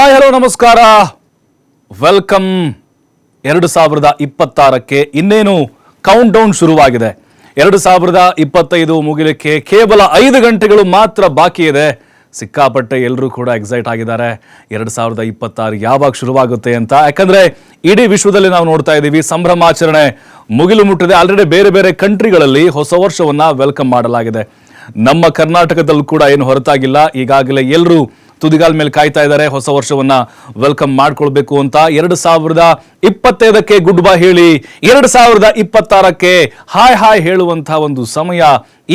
Hi hello ನಮಸ್ಕಾರ. Welcome ಎರಡು ಸಾವಿರದ ಇಪ್ಪತ್ತಾರಕ್ಕೆ ಇನ್ನೇನು ಕೌಂಟ್ ಡೌನ್ ಶುರುವಾಗಿದೆ. ಎರಡು ಸಾವಿರದ ಇಪ್ಪತ್ತೈದು ಮುಗಿಲಿಕ್ಕೆ ಕೇವಲ ಐದು ಗಂಟೆಗಳು ಮಾತ್ರ ಬಾಕಿ ಇದೆ. ಸಿಕ್ಕಾಪಟ್ಟೆ ಎಲ್ಲರೂ ಕೂಡ ಎಕ್ಸೈಟ್ ಆಗಿದ್ದಾರೆ. ಎರಡು ಸಾವಿರದ ಇಪ್ಪತ್ತಾರು ಯಾವಾಗ ಶುರುವಾಗುತ್ತೆ ಅಂತ. ಯಾಕಂದ್ರೆ ಇಡೀ ವಿಶ್ವದಲ್ಲಿ ನಾವು ನೋಡ್ತಾ ಇದ್ದೀವಿ, ಸಂಭ್ರಮಾಚರಣೆ ಮುಗಿಲು ಮುಟ್ಟಿದೆ. ಆಲ್ರೆಡಿ ಬೇರೆ ಬೇರೆ ಕಂಟ್ರಿಗಳಲ್ಲಿ ಹೊಸ ವರ್ಷವನ್ನ ವೆಲ್ಕಮ್ ಮಾಡಲಾಗಿದೆ. ನಮ್ಮ ಕರ್ನಾಟಕದಲ್ಲೂ ಕೂಡ ಏನು ಹೊರತಾಗಿಲ್ಲ. ಈಗಾಗಲೇ ಎಲ್ಲರೂ ತುದಿಗಾಲ್ ಮೇಲೆ ಕಾಯ್ತಾ ಇದ್ದಾರೆ. ಹೊಸ ವರ್ಷವನ್ನ ವೆಲ್ಕಮ್ ಮಾಡ್ಕೊಳ್ಬೇಕು ಅಂತ ಎರಡು ಸಾವಿರದ ಇಪ್ಪತ್ತೈದಕ್ಕೆ ಗುಡ್ ಬೈ ಹೇಳಿ, ಎರಡು ಸಾವಿರದ ಇಪ್ಪತ್ತಾರಕ್ಕೆ ಹಾಯ್ ಹಾಯ್ ಹೇಳುವಂತಹ ಒಂದು ಸಮಯ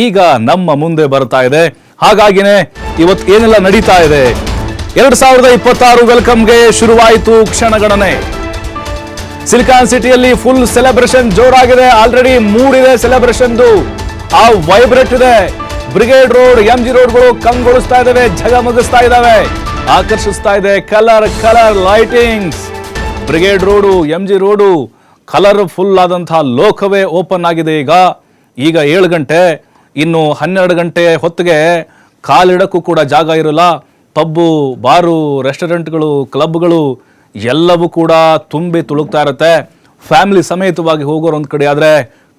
ಈಗ ನಮ್ಮ ಮುಂದೆ ಬರ್ತಾ ಇದೆ. ಹಾಗಾಗಿನೇ ಇವತ್ತು ಏನೆಲ್ಲ ನಡೀತಾ ಇದೆ? ಎರಡು ಸಾವಿರದ ಇಪ್ಪತ್ತಾರು ವೆಲ್ಕಮ್ಗೆ ಶುರುವಾಯಿತು ಕ್ಷಣಗಣನೆ. ಸಿಲಿಕಾನ್ ಸಿಟಿಯಲ್ಲಿ ಫುಲ್ ಸೆಲೆಬ್ರೇಷನ್ ಜೋರಾಗಿದೆ. ಆಲ್ರೆಡಿ ಮೂಡಿದೆ ಸೆಲೆಬ್ರೇಷನ್ದು ಆ ವೈಬ್ರೇಟ್ ಇದೆ. ಬ್ರಿಗೇಡ್ ರೋಡ್ ಎಂ ಜಿ ರೋಡ್ಗಳು ಕಂಗೊಳಿಸ್ತಾ ಇದಾವೆ, ಝಗಮಗಿಸ್ತಾ ಇದಾವೆ. ಆಕರ್ಷಿಸ್ತಾ ಇದೆ colour colour lightings. Brigade Road M G Road colour full ಆದಂತಹ ಲೋಕವೇ ಓಪನ್ ಆಗಿದೆ ಈಗ. ಈಗ ಏಳು ಗಂಟೆ, ಇನ್ನು ಹನ್ನೆರಡು ಗಂಟೆ ಹೊತ್ತಿಗೆ ಕಾಲಿಡಕ್ಕೂ ಕೂಡ ಜಾಗ ಇರಲ್ಲ. ಪಬ್ಬು, ಬಾರು, ರೆಸ್ಟೋರೆಂಟ್ಗಳು, ಕ್ಲಬ್ಗಳು ಎಲ್ಲವೂ ಕೂಡ ತುಂಬಿ ತುಳುಕ್ತಾ ಇರುತ್ತೆ. ಫ್ಯಾಮಿಲಿ ಸಮೇತವಾಗಿ ಹೋಗೋರು ಒಂದು ಕಡೆ ಆದರೆ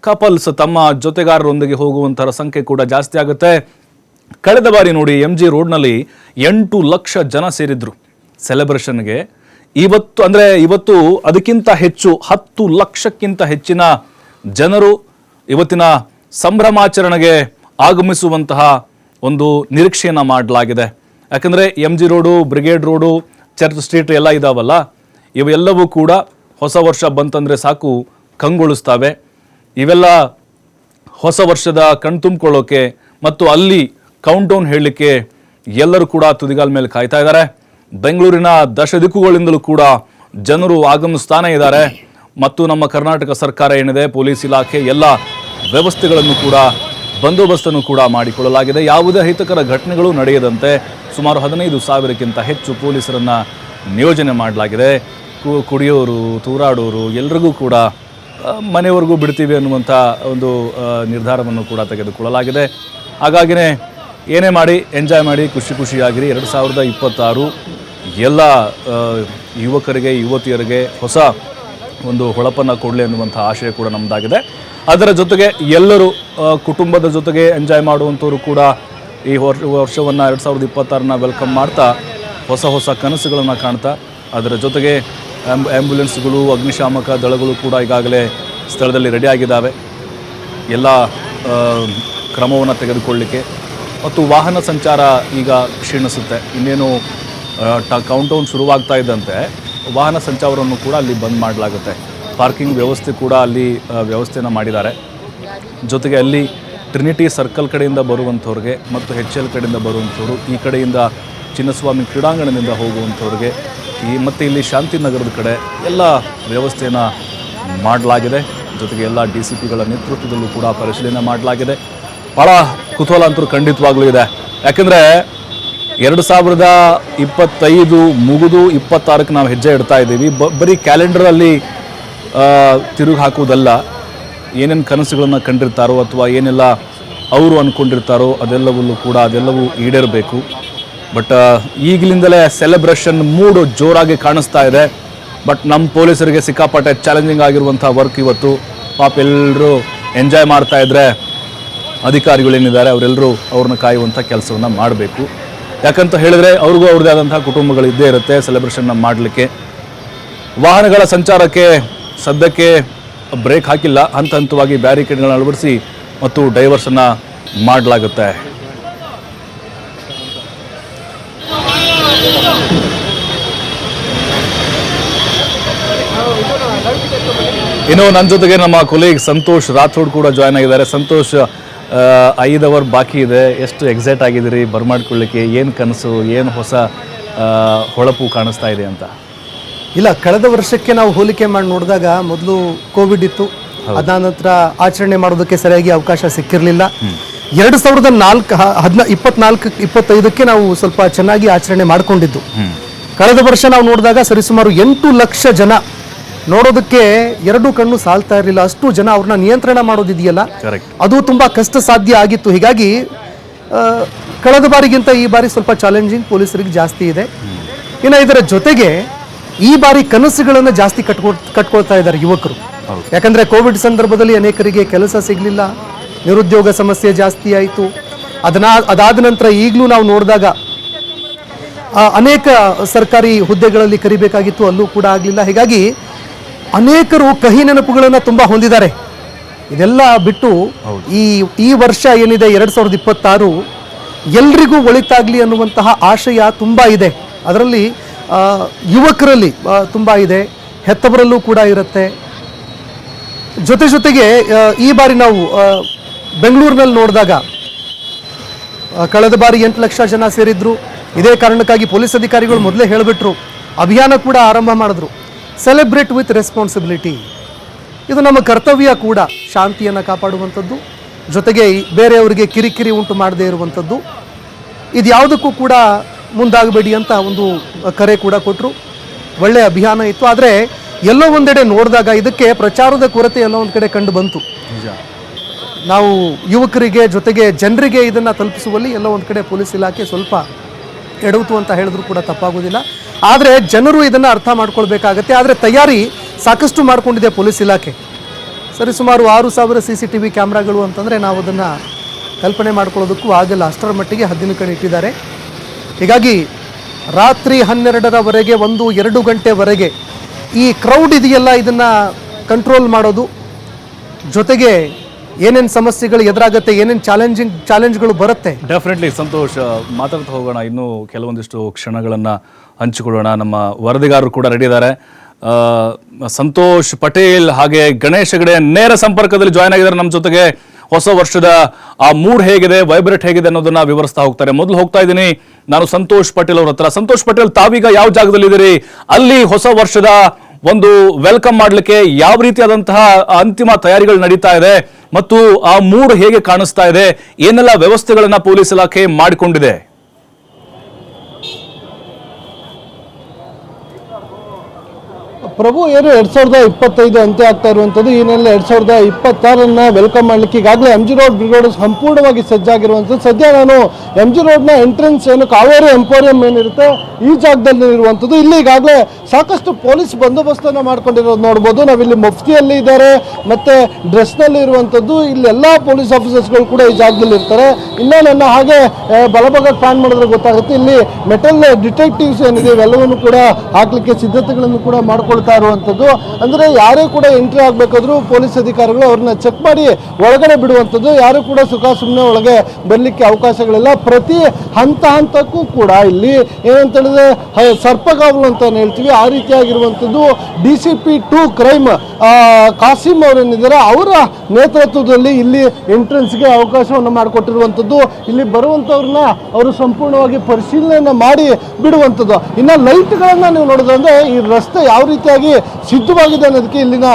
ಕಪಲ್ಸ್ ತಮ್ಮ ಜೊತೆಗಾರರೊಂದಿಗೆ ಹೋಗುವಂತಹ ಸಂಖ್ಯೆ ಕೂಡ ಜಾಸ್ತಿ ಆಗುತ್ತೆ. ಕಳೆದ ಬಾರಿ ನೋಡಿ ಎಂ ಜಿ ರೋಡ್ನಲ್ಲಿ ಎಂಟು ಲಕ್ಷ ಜನ ಸೇರಿದ್ರು. ಸೆಲೆಬ್ರೇಷನ್ಗೆ ಇವತ್ತು ಅಂದರೆ ಇವತ್ತು ಅದಕ್ಕಿಂತ ಹೆಚ್ಚು ಹತ್ತು ಲಕ್ಷಕ್ಕಿಂತ ಹೆಚ್ಚಿನ ಜನರು ಇವತ್ತಿನ ಸಂಭ್ರಮಾಚರಣೆಗೆ ಆಗಮಿಸುವಂತಹ ಒಂದು ನಿರೀಕ್ಷೆಯನ್ನು ಮಾಡಲಾಗಿದೆ. ಯಾಕಂದರೆ M G Road, Brigade Road, Church Street ಎಲ್ಲ ಇದಾವಲ್ಲ, ಇವೆಲ್ಲವೂ ಕೂಡ ಹೊಸ ವರ್ಷ ಬಂತಂದರೆ ಸಾಕು ಕಂಗೊಳಿಸ್ತವೆ. ಇವೆಲ್ಲ ಹೊಸ ವರ್ಷದ ಕಣ್ತುಂಬ್ಕೊಳ್ಳೋಕೆ ಮತ್ತು ಅಲ್ಲಿ ಕೌಂಟ್ ಡೌನ್ ಹೇಳಲಿಕ್ಕೆ ಎಲ್ಲರೂ ಕೂಡ ತುದಿಗಾಲ ಮೇಲೆ ಕಾಯ್ತಾ ಇದ್ದಾರೆ. ಬೆಂಗಳೂರಿನ ದಶ ದಿಕ್ಕುಗಳಿಂದಲೂ ಕೂಡ ಜನರು ಆಗಮಿಸ್ತಾನೆ ಇದ್ದಾರೆ. ಮತ್ತು ನಮ್ಮ ಕರ್ನಾಟಕ ಸರ್ಕಾರ ಏನಿದೆ, ಪೊಲೀಸ್ ಇಲಾಖೆ ಎಲ್ಲ ವ್ಯವಸ್ಥೆಗಳನ್ನು ಕೂಡ, ಬಂದೋಬಸ್ತನ್ನು ಕೂಡ ಮಾಡಿಕೊಳ್ಳಲಾಗಿದೆ. ಯಾವುದೇ ಅಹಿತಕರ ಘಟನೆಗಳು ನಡೆಯದಂತೆ ಸುಮಾರು ಹದಿನೈದು ಸಾವಿರಕ್ಕಿಂತ ಹೆಚ್ಚು ಪೊಲೀಸರನ್ನು ನಿಯೋಜನೆ ಮಾಡಲಾಗಿದೆ. ಕುಡಿಯೋರು, ತೂರಾಡೋರು, ಎಲ್ರಿಗೂ ಕೂಡ ಮನೆವರೆಗೂ ಬಿಡ್ತೀವಿ ಅನ್ನುವಂಥ ಒಂದು ನಿರ್ಧಾರವನ್ನು ಕೂಡ ತೆಗೆದುಕೊಳ್ಳಲಾಗಿದೆ. ಹಾಗಾಗಿನೇ ಏನೇ ಮಾಡಿ, ಎಂಜಾಯ್ ಮಾಡಿ, ಖುಷಿ ಖುಷಿಯಾಗಿರಿ. ಎರಡು ಸಾವಿರದ ಇಪ್ಪತ್ತಾರು ಎಲ್ಲ ಯುವಕರಿಗೆ, ಯುವತಿಯರಿಗೆ ಹೊಸ ಒಂದು ಹೊಳಪನ್ನು ಕೊಡಲಿ ಅನ್ನುವಂಥ ಆಶಯ ಕೂಡ ನಮ್ಮದಾಗಿದೆ ಅದರ ಜೊತೆಗೆ ಎಲ್ಲರೂ ಕುಟುಂಬದ ಜೊತೆಗೆ ಎಂಜಾಯ್ ಮಾಡುವಂಥವ್ರು ಕೂಡ ಈ ವರ್ಷ ವರ್ಷವನ್ನು ಎರಡು ಸಾವಿರದ ಇಪ್ಪತ್ತಾರನ್ನ ವೆಲ್ಕಮ್ ಮಾಡ್ತಾ, ಹೊಸ ಹೊಸ ಕನಸುಗಳನ್ನು ಕಾಣ್ತಾ, ಅದರ ಜೊತೆಗೆ ಆ್ಯಂಬ್ ಆ್ಯಂಬುಲೆನ್ಸ್ಗಳು ಅಗ್ನಿಶಾಮಕ ದಳಗಳು ಕೂಡ ಈಗಾಗಲೇ ಸ್ಥಳದಲ್ಲಿ ರೆಡಿ ಆಗಿದ್ದಾವೆ. ಎಲ್ಲ ಕ್ರಮವನ್ನು ತೆಗೆದುಕೊಳ್ಳಿಕ್ಕೆ. ಮತ್ತು ವಾಹನ ಸಂಚಾರ ಈಗ ಕ್ಷೀಣಿಸುತ್ತೆ. ಇನ್ನೇನು ಟ ಕೌಂಟೌನ್ ಶುರುವಾಗ್ತಾ ಇದ್ದಂತೆ, ವಾಹನ ಸಂಚಾರವನ್ನು ಕೂಡ ಅಲ್ಲಿ ಬಂದ್ ಮಾಡಲಾಗುತ್ತೆ. ಪಾರ್ಕಿಂಗ್ ವ್ಯವಸ್ಥೆ ಕೂಡ ಅಲ್ಲಿ ವ್ಯವಸ್ಥೆಯನ್ನು ಮಾಡಿದ್ದಾರೆ. ಜೊತೆಗೆ ಅಲ್ಲಿ ಟ್ರಿನಿಟಿ ಸರ್ಕಲ್ ಕಡೆಯಿಂದ ಬರುವಂಥವ್ರಿಗೆ ಮತ್ತು ಹೆಚ್ ಎಲ್ ಕಡೆಯಿಂದ ಬರುವಂಥವ್ರು, ಈ ಕಡೆಯಿಂದ ಚಿನ್ನಸ್ವಾಮಿ ಕ್ರೀಡಾಂಗಣದಿಂದ ಹೋಗುವಂಥವ್ರಿಗೆ ಈ ಮತ್ತು ಇಲ್ಲಿ ಶಾಂತಿನಗರದ ಕಡೆ ಎಲ್ಲ ವ್ಯವಸ್ಥೆಯನ್ನು ಮಾಡಲಾಗಿದೆ. ಜೊತೆಗೆ ಎಲ್ಲ ಡಿ ಸಿ ಪಿಗಳ ನೇತೃತ್ವದಲ್ಲೂ ಕೂಡ ಪರಿಶೀಲನೆ ಮಾಡಲಾಗಿದೆ. ಭಾಳ ಕುತೂಹಲ ಅಂತೂ ಖಂಡಿತವಾಗ್ಲೂ ಇದೆ. ಯಾಕೆಂದರೆ ಎರಡು ಸಾವಿರದ ಇಪ್ಪತ್ತೈದು ಮುಗಿದು ಇಪ್ಪತ್ತಾರಕ್ಕೆ ನಾವು ಹೆಜ್ಜೆ ಇಡ್ತಾ ಇದ್ದೀವಿ. ಬ, ಬರೀ ಕ್ಯಾಲೆಂಡರಲ್ಲಿ ತಿರುಗಿ ಹಾಕುವುದಲ್ಲ. ಏನೇನು ಕನಸುಗಳನ್ನು ಕಂಡಿರ್ತಾರೋ ಅಥವಾ ಏನೆಲ್ಲ ಅವರು ಅಂದ್ಕೊಂಡಿರ್ತಾರೋ ಅದೆಲ್ಲವಲ್ಲೂ ಕೂಡ ಅದೆಲ್ಲವೂ ಈಡೇರಬೇಕು. ಬಟ್ ಈಗಲಿಂದಲೇ ಸೆಲೆಬ್ರೇಷನ್ ಮೂಡ್ ಜೋರಾಗಿ ಕಾಣಿಸ್ತಾ ಇದೆ. ಬಟ್ ನಮ್ಮ ಪೊಲೀಸರಿಗೆ ಸಿಕ್ಕಾಪಟ್ಟೆ ಚಾಲೆಂಜಿಂಗ್ ಆಗಿರುವಂಥ ವರ್ಕ್ ಇವತ್ತು. ಪಾಪ ಎಲ್ಲರೂ ಎಂಜಾಯ್ ಮಾಡ್ತಾ ಇದ್ದರೆ ಅಧಿಕಾರಿಗಳೇನಿದ್ದಾರೆ ಅವರೆಲ್ಲರೂ ಅವ್ರನ್ನ ಕಾಯುವಂಥ ಕೆಲಸವನ್ನು ಮಾಡಬೇಕು. ಯಾಕಂತ ಹೇಳಿದ್ರೆ ಅವ್ರಿಗೂ ಅವ್ರದ್ದೇ ಆದಂಥ ಕುಟುಂಬಗಳು ಇದ್ದೇ ಇರುತ್ತೆ ಸೆಲೆಬ್ರೇಷನ್ನ ಮಾಡಲಿಕ್ಕೆ. ವಾಹನಗಳ ಸಂಚಾರಕ್ಕೆ ಸದ್ಯಕ್ಕೆ ಬ್ರೇಕ್ ಹಾಕಿಲ್ಲ. ಹಂತ ಹಂತವಾಗಿ ಬ್ಯಾರಿಕೇಡ್ಗಳನ್ನ ಅಳವಡಿಸಿ ಮತ್ತು ಡೈವರ್ಸನ್ನು ಮಾಡಲಾಗುತ್ತೆ. ಇನ್ನು ನನ್ನ ಜೊತೆಗೆ ನಮ್ಮ ಕೊಲೀಗ್ ಸಂತೋಷ್ ರಾಥೋಡ್ ಕೂಡ ಜಾಯ್ನ್ ಆಗಿದ್ದಾರೆ. ಸಂತೋಷ್ ಐದು ಅವರ್ ಬಾಕಿ ಇದೆ. ಎಷ್ಟು ಎಕ್ಸೈಟ್ ಆಗಿದ್ದೀರಿ? ಬರ್ಮಾಡ್ಕೊಳ್ಳಿಕ್ಕೆ ಏನು ಕನಸು? ಏನು ಹೊಸ ಹೊಳಪು ಕಾಣಿಸ್ತಾ ಇದೆ ಅಂತ? ಇಲ್ಲ ಕಳೆದ ವರ್ಷಕ್ಕೆ ನಾವು ಹೋಲಿಕೆ ಮಾಡಿ ನೋಡಿದಾಗ ಮೊದಲು ಕೋವಿಡ್ ಇತ್ತು. ಅದಾದ ನಂತರ ಆಚರಣೆ ಮಾಡೋದಕ್ಕೆ ಸರಿಯಾಗಿ ಅವಕಾಶ ಸಿಕ್ಕಿರಲಿಲ್ಲ. ಎರಡು ಸಾವಿರದ ನಾಲ್ಕು ಹದಿನ ಇಪ್ಪತ್ನಾಲ್ಕು ಇಪ್ಪತ್ತೈದಕ್ಕೆ ನಾವು ಸ್ವಲ್ಪ ಚೆನ್ನಾಗಿ ಆಚರಣೆ ಮಾಡಿಕೊಂಡಿದ್ದು. ಕಳೆದ ವರ್ಷ ನಾವು ನೋಡಿದಾಗ ಸರಿಸುಮಾರು ಎಂಟು ಲಕ್ಷ ಜನ ನೋಡೋದಕ್ಕೆ ಎರಡು ಕಣ್ಣು ಸಾಲ್ತಾ ಇರಲಿಲ್ಲ. ಅಷ್ಟು ಜನ ಅವ್ರನ್ನ ನಿಯಂತ್ರಣ ಮಾಡೋದಿದೆಯಲ್ಲ? ಅದು ತುಂಬಾ ಕಷ್ಟ ಸಾಧ್ಯ ಆಗಿತ್ತು. ಹೀಗಾಗಿ ಕಳೆದ ಬಾರಿಗಿಂತ ಈ ಬಾರಿ ಸ್ವಲ್ಪ ಚಾಲೆಂಜಿಂಗ್ ಪೊಲೀಸರಿಗೆ ಜಾಸ್ತಿ ಇದೆ. ಇನ್ನು ಇದರ ಜೊತೆಗೆ ಈ ಬಾರಿ ಕನಸುಗಳನ್ನು ಜಾಸ್ತಿ ಕಟ್ಕೊ ಕಟ್ಕೊಳ್ತಾ ಇದ್ದಾರೆ ಯುವಕರು. ಯಾಕಂದ್ರೆ ಕೋವಿಡ್ ಸಂದರ್ಭದಲ್ಲಿ ಅನೇಕರಿಗೆ ಕೆಲಸ ಸಿಗಲಿಲ್ಲ. ನಿರುದ್ಯೋಗ ಸಮಸ್ಯೆ ಜಾಸ್ತಿ ಆಯಿತು. ಅದನ್ನ ಅದಾದ ನಂತರ ಈಗಲೂ ನಾವು ನೋಡಿದಾಗ ಅನೇಕ ಸರ್ಕಾರಿ ಹುದ್ದೆಗಳಲ್ಲಿ ಕರಿಬೇಕಾಗಿತ್ತು. ಅಲ್ಲೂ ಕೂಡ ಆಗಲಿಲ್ಲ. ಹೀಗಾಗಿ ಅನೇಕರು ಕಹಿ ನೆನಪುಗಳನ್ನು ತುಂಬ ಹೊಂದಿದ್ದಾರೆ. ಇದೆಲ್ಲ ಬಿಟ್ಟು ಈ ಈ ವರ್ಷ ಏನಿದೆ ಎರಡು ಸಾವಿರದ ಇಪ್ಪತ್ತಾರು ಎಲ್ರಿಗೂ ಒಳಿತಾಗಲಿ ಅನ್ನುವಂತಹ ಆಶಯ ತುಂಬ ಇದೆ. ಅದರಲ್ಲಿ ಯುವಕರಲ್ಲಿ ತುಂಬ ಇದೆ. ಹೆತ್ತವರಲ್ಲೂ ಕೂಡ ಇರುತ್ತೆ. ಜೊತೆ ಜೊತೆಗೆ ಈ ಬಾರಿ ನಾವು ಬೆಂಗಳೂರಿನಲ್ಲಿ ನೋಡಿದಾಗ ಕಳೆದ ಬಾರಿ ಎಂಟು ಲಕ್ಷ ಜನ ಸೇರಿದ್ರು. ಇದೇ ಕಾರಣಕ್ಕಾಗಿ ಪೊಲೀಸ್ ಅಧಿಕಾರಿಗಳು ಮೊದಲೇ ಹೇಳಿಬಿಟ್ರು. ಅಭಿಯಾನ ಕೂಡ ಆರಂಭ ಮಾಡಿದ್ರು. ಸೆಲೆಬ್ರೇಟ್ ವಿತ್ ರೆಸ್ಪಾನ್ಸಿಬಿಲಿಟಿ ಇದು ನಮ್ಮ ಕರ್ತವ್ಯ ಕೂಡ ಶಾಂತಿಯನ್ನು ಕಾಪಾಡುವಂಥದ್ದು. ಜೊತೆಗೆ ಬೇರೆಯವರಿಗೆ ಕಿರಿಕಿರಿ ಉಂಟು ಮಾಡದೇ ಇರುವಂಥದ್ದು. ಇದು ಯಾವುದಕ್ಕೂ ಕೂಡ ಮುಂದಾಗಬೇಡಿ ಅಂತ ಒಂದು ಕರೆ ಕೂಡ ಕೊಟ್ಟರು ಒಳ್ಳೆಯ ಅಭಿಯಾನ ಇತ್ತು. ಆದರೆ ಎಲ್ಲೋ ಒಂದೆಡೆ ನೋಡಿದಾಗ ಇದಕ್ಕೆ ಪ್ರಚಾರದ ಕೊರತೆ ಎಲ್ಲೋ ಒಂದು ಕಡೆ ಕಂಡು ಬಂತು. ನಾವು ಯುವಕರಿಗೆ ಜೊತೆಗೆ ಜನರಿಗೆ ಇದನ್ನು ತಲುಪಿಸುವಲ್ಲಿ ಎಲ್ಲೋ ಒಂದು ಕಡೆ ಪೊಲೀಸ್ ಇಲಾಖೆ ಸ್ವಲ್ಪ ಎಡವತು ಅಂತ ಹೇಳಿದ್ರು ಕೂಡ ತಪ್ಪಾಗೋದಿಲ್ಲ. ಆದರೆ ಜನರು ಇದನ್ನು ಅರ್ಥ ಮಾಡ್ಕೊಳ್ಬೇಕಾಗತ್ತೆ. ಆದರೆ ತಯಾರಿ ಸಾಕಷ್ಟು ಮಾಡಿಕೊಂಡಿದೆ ಪೊಲೀಸ್ ಇಲಾಖೆ. ಸರಿ, ಸುಮಾರು ಆರು ಸಾವಿರ ಸಿ ಸಿ ಟಿ ವಿ ಕ್ಯಾಮ್ರಾಗಳು ಅಂತಂದರೆ ನಾವು ಅದನ್ನು ಕಲ್ಪನೆ ಮಾಡ್ಕೊಳ್ಳೋದಕ್ಕೂ ಆಗಲ್ಲ. ಅಷ್ಟರ ಮಟ್ಟಿಗೆ ಹದ್ದಿನ ಕಡೆ ಇಟ್ಟಿದ್ದಾರೆ. ಹೀಗಾಗಿ ರಾತ್ರಿ ಹನ್ನೆರಡರವರೆಗೆ ಒಂದು ಎರಡು ಗಂಟೆವರೆಗೆ ಈ ಕ್ರೌಡ್ ಇದೆಯಲ್ಲ ಇದನ್ನು ಕಂಟ್ರೋಲ್ ಮಾಡೋದು. ಜೊತೆಗೆ ಏನೇನು ಸಮಸ್ಯೆಗಳು ಎದುರಾಗುತ್ತೆ, ಏನೇನು ಚಾಲೆಂಜಿಂಗ್ ಚಾಲೆಂಜ್ಗಳು ಬರುತ್ತೆ? ಡೆಫಿನೆಟ್ಲಿ ಸಂತೋಷ್. ಮಾತಾಡ್ತಾ ಹೋಗೋಣ, ಇನ್ನೂ ಕೆಲವೊಂದಿಷ್ಟು ಕ್ಷಣಗಳನ್ನು ಹಂಚಿಕೊಳ್ಳೋಣ. ನಮ್ಮ ವರದಿಗಾರರು ಕೂಡ ರೆಡಿ ಇದ್ದಾರೆ ಸಂತೋಷ್ ಪಟೇಲ್ ಹಾಗೆ ಗಣೇಶ್ ಹೆಗಡೆ ನೇರ ಸಂಪರ್ಕದಲ್ಲಿ ಜಾಯ್ನ್ ಆಗಿದ್ದಾರೆ ನಮ್ಮ ಜೊತೆಗೆ. ಹೊಸ ವರ್ಷದ ಆ ಮೂಡ್ ಹೇಗಿದೆ ವೈಬ್ರೇಟ್ ಹೇಗಿದೆ ಅನ್ನೋದನ್ನ ವಿವರಿಸ್ತಾ ಹೋಗ್ತಾರೆ. ಮೊದಲು ಹೋಗ್ತಾ ಇದ್ದೀನಿ. ನಾನು ಸಂತೋಷ್ ಪಟೇಲ್ ಅವ್ರ ಹತ್ರ. ಸಂತೋಷ್ ಪಟೇಲ್, ತಾವೀಗ ಯಾವ ಜಾಗದಲ್ಲಿ ಇದ್ದೀರಿ ಅಲ್ಲಿ ಹೊಸ ವರ್ಷದ ಒಂದು ವೆಲ್ಕಮ್ ಮಾಡಲಿಕ್ಕೆ ಯಾವ ರೀತಿಯಾದಂತಹ ಅಂತಿಮ ತಯಾರಿಗಳು ನಡೀತಾ ಇದೆ ಮತ್ತು ಆ ಮೂಡ್ ಹೇಗೆ ಕಾಣಿಸ್ತಾ ಇದೆ, ಏನೆಲ್ಲ ವ್ಯವಸ್ಥೆಗಳನ್ನ ಪೊಲೀಸ್ ಇಲಾಖೆ ಮಾಡಿಕೊಂಡಿದೆ? ಪ್ರಭು, ಏನು ಎರಡ್ ಸಾವಿರದ ಇಪ್ಪತ್ತೈದು ಅಂತ್ಯ ಆಗ್ತಾ ಇರುವಂಥದ್ದು, ಈ ನೆಲೆ ಎರಡ್ ಸಾವಿರದ ಇಪ್ಪತ್ತಾರನ್ನ ವೆಲ್ಕಮ್ ಮಾಡ್ಲಿಕ್ಕೆ ಈಗಾಗಲೇ ಎಂ ಜಿ ರೋಡ್ ಬ್ರಿಗೇಡ್ ಸಂಪೂರ್ಣವಾಗಿ ಸಜ್ಜಾಗಿರುವಂಥದ್ದು. ಸದ್ಯ ನಾನು ಎಂ ಜಿ ರೋಡ್ನ ಎಂಟ್ರೆನ್ಸ್ ಏನು ಕಾವೇರಿ ಎಂಪೋರಿಯಂ ಏನಿರುತ್ತೆ, ಈ ಜಾಗದಲ್ಲಿ ಇರುವಂಥದ್ದು ಇಲ್ಲಿ ಈಗಾಗಲೇ ಸಾಕಷ್ಟು ಪೊಲೀಸ್ ಬಂದೋಬಸ್ತನ್ನು ಮಾಡ್ಕೊಂಡಿರೋದು ನೋಡ್ಬೋದು. ನಾವಿಲ್ಲಿ ಮುಫ್ತಿಯಲ್ಲಿ ಇದ್ದಾರೆ, ಮತ್ತೆ ಡ್ರೆಸ್ನಲ್ಲಿ ಇರುವಂಥದ್ದು ಇಲ್ಲಿ ಎಲ್ಲ ಪೊಲೀಸ್ ಆಫೀಸರ್ಸ್ಗಳು ಕೂಡ ಈ ಜಾಗದಲ್ಲಿ ಇರ್ತಾರೆ. ಇನ್ನ ನನ್ನ ಹಾಗೆ ಬಲಭಾಗ ಪ್ಲಾನ್ ಮಾಡಿದ್ರೆ ಗೊತ್ತಾಗುತ್ತೆ. ಇಲ್ಲಿ ಮೆಟಲ್ ಡಿಟೆಕ್ಟಿವ್ಸ್ ಏನಿದೆ, ಇವೆಲ್ಲವನ್ನು ಕೂಡ ಹಾಕಲಿಕ್ಕೆ ಸಿದ್ಧತೆಗಳನ್ನು ಕೂಡ ಮಾಡ್ಕೊಳ್ತಾ ಇರುವಂಥದ್ದು ಅಂದ್ರೆ ಯಾರೇ ಕೂಡ ಎಂಟ್ರಿ ಆಗ್ಬೇಕಾದ್ರು ಪೊಲೀಸ್ ಅಧಿಕಾರಿಗಳು ಅವ್ರನ್ನ ಚೆಕ್ ಮಾಡಿ ಒಳಗಡೆ ಬಿಡುವಂಥದ್ದು ಯಾರು ಕೂಡ ಸುಖ ಸುಮ್ಮನೆ ಒಳಗೆ ಬರಲಿಕ್ಕೆ ಅವಕಾಶಗಳಿಲ್ಲ. ಪ್ರತಿ ಹಂತ ಹಂತಕ್ಕೂ ಕೂಡ ಇಲ್ಲಿ ಏನಂತ ಹೇಳಿದ್ರೆ ಸರ್ಪಗಾವಲು ಅಂತ ಹೇಳ್ತೀವಿ. ರೀತಿಯಾಗಿರುವಂಥದ್ದು D C P to crime. Kasim ಅವರೇನಿದ್ದಾರೆ, ಅವರ ನೇತೃತ್ವದಲ್ಲಿ ಇಲ್ಲಿ ಎಂಟ್ರೆನ್ಸ್ಗೆ ಅವಕಾಶವನ್ನು ಮಾಡಿಕೊಟ್ಟಿರುವಂಥದ್ದು, ಇಲ್ಲಿ ಬರುವಂಥವ್ರನ್ನ ಅವರು ಸಂಪೂರ್ಣವಾಗಿ ಪರಿಶೀಲನೆಯನ್ನು ಮಾಡಿ ಬಿಡುವಂಥದ್ದು. ಇನ್ನು ಲೈಟ್ಗಳನ್ನು ನೀವು ನೋಡೋದಂದರೆ ಈ ರಸ್ತೆ ಯಾವ ರೀತಿಯಾಗಿ ಸಿದ್ಧವಾಗಿದೆ ಅನ್ನೋದಕ್ಕೆ ಇಲ್ಲಿನ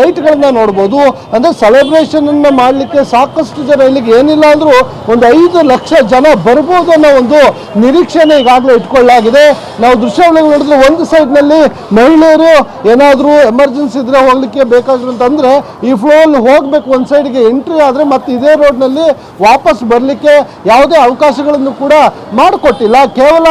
ಲೈಟ್ಗಳನ್ನು ನೋಡ್ಬೋದು. ಅಂದರೆ ಸೆಲೆಬ್ರೇಷನ್ ಅನ್ನ ಮಾಡಲಿಕ್ಕೆ ಸಾಕಷ್ಟು ಜನ ಇಲ್ಲಿಗೆ ಏನಿಲ್ಲ ಅಂದರೂ ಒಂದು ಐದು ಲಕ್ಷ ಜನ ಬರ್ಬೋದು ಅನ್ನೋ ಒಂದು ನಿರೀಕ್ಷೆನ ಈಗಾಗಲೇ ಇಟ್ಕೊಳ್ಳಲಾಗಿದೆ. ನಾವು ದೃಶ್ಯಾವಳಿಗಳು ನೋಡಿದ್ರೆ ಒಂದು ಸೈಡ್ನಲ್ಲಿ ಮಹಿಳೆಯರು ಏನಾದರೂ ಎಮರ್ಜೆನ್ಸಿ ಇದ್ರೆ ಹೋಗ್ಲಿಕ್ಕೆ ಬೇಕಾಗಿರುವಂತ ಅಂದ್ರೆ ಈ ಫ್ಲೋ ಅಲ್ಲಿ ಹೋಗ್ಬೇಕು ಒಂದ್ ಸೈಡ್ಗೆ ಎಂಟ್ರಿ ಆದ್ರೆ ಮತ್ತೆ ಇದೇ ರೋಡ್ನಲ್ಲಿ ವಾಪಸ್ ಬರಲಿಕ್ಕೆ ಯಾವುದೇ ಅವಕಾಶಗಳನ್ನು ಕೂಡ ಮಾಡಿಕೊಟ್ಟಿಲ್ಲ. ಕೇವಲ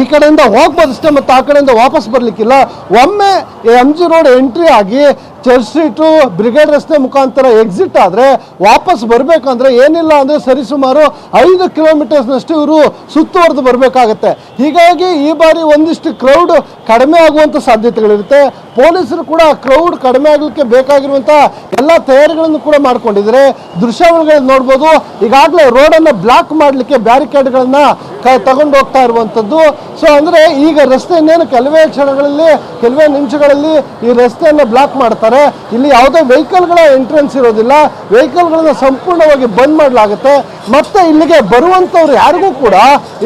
ಈ ಕಡೆಯಿಂದ ಹೋಗ್ಬೋದಷ್ಟೇ, ಮತ್ತು ಆ ಕಡೆಯಿಂದ ವಾಪಸ್ ಬರಲಿಕ್ಕಿಲ್ಲ. ಒಮ್ಮೆ ಎಂ ಜಿ ರೋಡ್ ಎಂಟ್ರಿ ಆಗಿ ಚರ್ಚ್ ಸ್ಟ್ರೀಟು ಬ್ರಿಗೇಡ್ ರಸ್ತೆ ಮುಖಾಂತರ ಎಕ್ಸಿಟ್ ಆದರೆ ವಾಪಸ್ ಬರಬೇಕಂದ್ರೆ ಏನಿಲ್ಲ ಅಂದರೆ ಸರಿಸುಮಾರು ಐದು ಕಿಲೋಮೀಟರ್ಸ್ನಷ್ಟು ಇವರು ಸುತ್ತುವರೆದು ಬರಬೇಕಾಗತ್ತೆ. ಹೀಗಾಗಿ ಈ ಬಾರಿ ಒಂದಿಷ್ಟು ಕ್ರೌಡ್ ಕಡಿಮೆ ಆಗುವಂಥ ಸಾಧ್ಯತೆಗಳಿರುತ್ತೆ. ಪೊಲೀಸರು ಕೂಡ ಕ್ರೌಡ್ ಕಡಿಮೆ ಆಗಲಿಕ್ಕೆ ಬೇಕಾಗಿರುವಂಥ ಎಲ್ಲ ತಯಾರಿಗಳನ್ನು ಕೂಡ ಮಾಡ್ಕೊಂಡಿದ್ದಾರೆ. ದೃಶ್ಯಾವಳಿಗಳನ್ನು ನೋಡ್ಬೋದು. ಈಗಾಗಲೇ ರೋಡನ್ನು ಬ್ಲಾಕ್ ಮಾಡಲಿಕ್ಕೆ ಬ್ಯಾರಿಕೇಡ್ಗಳನ್ನು ಕ ತಗೊಂಡು ಹೋಗ್ತಾ ಇರುವಂಥದ್ದು ಸೊ ಅಂದರೆ ಈಗ ರಸ್ತೆ ಇನ್ನೇನು ಕೆಲವೇ ಕ್ಷಣಗಳಲ್ಲಿ, ಕೆಲವೇ ನಿಮಿಷಗಳಲ್ಲಿ ಈ ರಸ್ತೆಯನ್ನು ಬ್ಲಾಕ್ ಮಾಡ್ತಾರೆ. ಇಲ್ಲಿ ಯಾವುದೇ ವೆಹಿಕಲ್ಗಳ ಎಂಟ್ರೆನ್ಸ್ ಇರೋದಿಲ್ಲ. ವೆಹಿಕಲ್ಗಳನ್ನ ಸಂಪೂರ್ಣವಾಗಿ ಬಂದ್ ಮಾಡಲಾಗುತ್ತೆ. ಮತ್ತೆ ಇಲ್ಲಿಗೆ ಬರುವಂಥವ್ರು ಯಾರಿಗೂ ಕೂಡ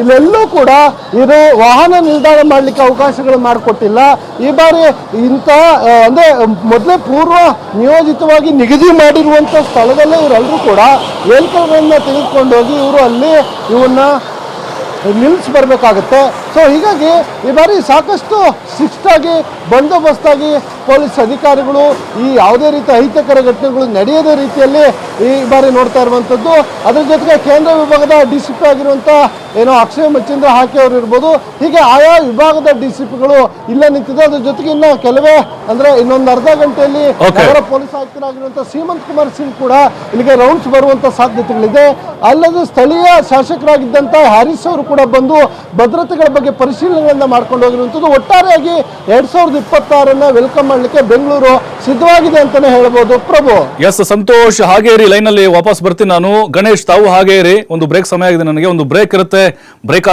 ಇಲ್ಲೆಲ್ಲೂ ಕೂಡ ಇದು ವಾಹನ ನಿಲ್ದಾಣ ಮಾಡಲಿಕ್ಕೆ ಅವಕಾಶಗಳು ಮಾಡಿಕೊಟ್ಟಿಲ್ಲ. ಈ ಬಾರಿ ಇಂಥ ಅಂದರೆ ಮೊದಲೇ ಪೂರ್ವ ನಿಯೋಜಿತವಾಗಿ ನಿಗದಿ ಮಾಡಿರುವಂಥ ಸ್ಥಳದಲ್ಲೇ ಇವರೆಲ್ಲರೂ ಕೂಡ ವೆಹಿಕಲ್ಗಳನ್ನ ತೆಗೆದುಕೊಂಡು ಹೋಗಿ ಇವರು ಅಲ್ಲಿ ಇವನ್ನ ನಿಲ್ಸ್ ಬರಬೇಕಾಗುತ್ತೆ. ಸೊ ಹೀಗಾಗಿ ಈ ಬಾರಿ ಸಾಕಷ್ಟು ಶಿಸ್ತಾಗಿ ಬಂದೋಬಸ್ತಾಗಿ ಪೊಲೀಸ್ ಅಧಿಕಾರಿಗಳು ಈ ಯಾವುದೇ ರೀತಿ ಅಹಿತಕರ ಘಟನೆಗಳು ನಡೆಯದ ರೀತಿಯಲ್ಲಿ ಈ ಬಾರಿ ನೋಡ್ತಾ ಇರುವಂಥದ್ದು. ಅದ್ರ ಜೊತೆಗೆ ಕೇಂದ್ರ ವಿಭಾಗದ ಡಿ ಸಿ ಪಿ ಆಗಿರುವಂಥ ಏನೋ ಅಕ್ಷಯ ಮಚ್ಚಿಂದ್ರ ಹಾಕಿ ಅವರು ಇರ್ಬೋದು. ಹೀಗೆ ಆಯಾ ವಿಭಾಗದ ಡಿ ಸಿ ಪಿಗಳು ಇಲ್ಲೇ ನಿಂತಿದೆ. ಅದ್ರ ಜೊತೆಗೆ ಇನ್ನು ಕೆಲವೇ ಅಂದ್ರೆ ಇನ್ನೊಂದು ಅರ್ಧ ಗಂಟೆಯಲ್ಲಿ. ನಗರ ಪೊಲೀಸ್ ಆಯುಕ್ತರಾಗಿರುವಂಥ ಸೀಮಂತ್ ಕುಮಾರ್ ಸಿಂಗ್ ಕೂಡ ಇಲ್ಲಿಗೆ ರೌಂಡ್ಸ್ ಬರುವಂತ ಸಾಧ್ಯತೆಗಳಿದೆ. ಅಲ್ಲದೆ ಸ್ಥಳೀಯ ಶಾಸಕರಾಗಿದ್ದಂಥ ಹ್ಯಾರಿಸ್ ಅವರು ಕೂಡ ಬಂದು ಭದ್ರತೆಗಳ ಬಗ್ಗೆ ಪರಿಶೀಲನೆಗಳನ್ನ ಮಾಡ್ಕೊಂಡು ಹೋಗಿರುವಂಥದ್ದು. ಒಟ್ಟಾರೆಯಾಗಿ ಎರಡ್ ಸಾವಿರದ ಇಪ್ಪತ್ತಾರನ್ನ ವೆಲ್ಕಮ್ ಮಾಡಲಿಕ್ಕೆ ಬೆಂಗಳೂರು ಸಿದ್ಧವಾಗಿದೆ ಅಂತಾನೆ ಹೇಳ್ಬೋದು. ಪ್ರಭು. ಎಸ್, ಸಂತೋಷ್ ಹಾಗೆ ಇರಿ ಲೈನಲ್ಲಿ ವಾಪಸ್ ಬರ್ತೀನಿ ನಾನು. ಗಣೇಶ್ ತಾವು ಹಾಗೆ ಇರಿ ಒಂದು ಬ್ರೇಕ್ ಸಮಯ ಆಗಿದೆ ನನಗೆ. ಒಂದು ಬ್ರೇಕ್ ಇರುತ್ತೆ. ಬ್ರೇಕ್